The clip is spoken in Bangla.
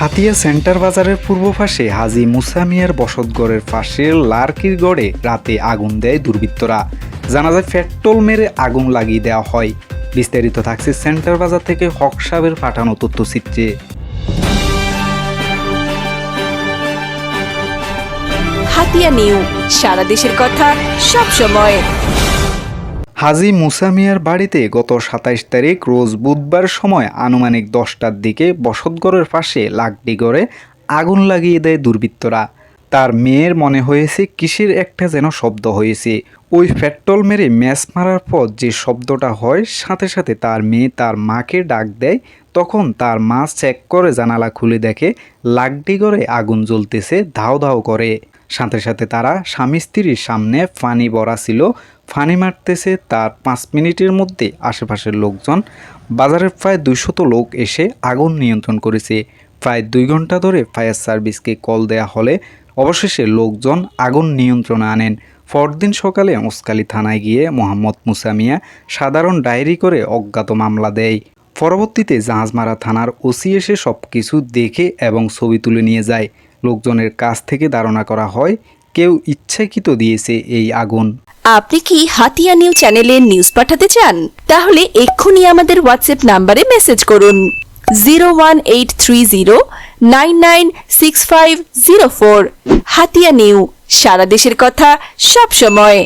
হাতিয়া সেন্টার বাজারের পূর্ব পাশে হাজি মুসামিয়ার বসতগড়ের পাশে লার্কির গড়ে রাতে আগুন দেয় দুর্বৃত্তরা। জানা যায়, পেট্রোল মেরে আগুন লাগিয়ে দেওয়া হয়। বিস্তারিত থাকছে সেন্টার বাজার থেকে হক সাহেবের পাঠানো তথ্যচিত্রে। হাতিয়া নিউ, সারা দেশের কথা সব সময় হাজি মুসামিয়ার বাড়িতে গত সাতাইশ তারিখ রোজ বুধবার সময় আনুমানিক দশটার দিকে বসতগড়ের পাশে লাকডিগড়ে আগুন লাগিয়ে দেয় দুর্বৃত্তরা। তার মেয়ের মনে হয়েছে কিসের একটা যেন শব্দ হয়েছে। ওই পেট্রোল মেরে ম্যাচ মারার পর যে শব্দটা হয়, সাথে সাথে তার মেয়ে তার মাকে ডাক দেয়। তখন তার মা চেক করে জানালা খুলে দেখে লাকডিগড়ে আগুন জ্বলতেছে, ধাও ধাও করে। সাথে সাথে তারা স্বামী স্ত্রীর সামনে ফানি ভরা ছিল। ফানি মারতেছে তার পাঁচ মিনিটের মধ্যে আশেপাশের লোকজন। বাজারের প্রায় দুইশত লোক এসে আগুন নিয়ন্ত্রণ করেছে। প্রায় দুই ঘণ্টা ধরে ফায়ার সার্ভিসকে কল দেয়া হলে অবশেষে লোকজন আগুন নিয়ন্ত্রণে আনেন। পরদিন সকালে মুসকালি থানায় গিয়ে মোহাম্মদ মুসামিয়া সাধারণ ডায়েরি করে অজ্ঞাত মামলা দেয়। পরবর্তীতে জাহাজমারা থানার ওসি এসে সব কিছু দেখে এবং ছবি তুলে নিয়ে যায়। লোকজনের কাছ থেকে ধারণা করা হয়, কেউ ইচ্ছাকৃত দিয়েছে এই আগুন। আপনি কি হাতিয়া নিউ চ্যানেলে নিউজ পাঠাতে চান? তাহলে এক্ষুনি আমাদের হোয়াটসঅ্যাপ নাম্বারে মেসেজ করুন। Zero one eight three zero nine nine six five zero four. Hatiya new, সারা দেশের কথা সব সময়।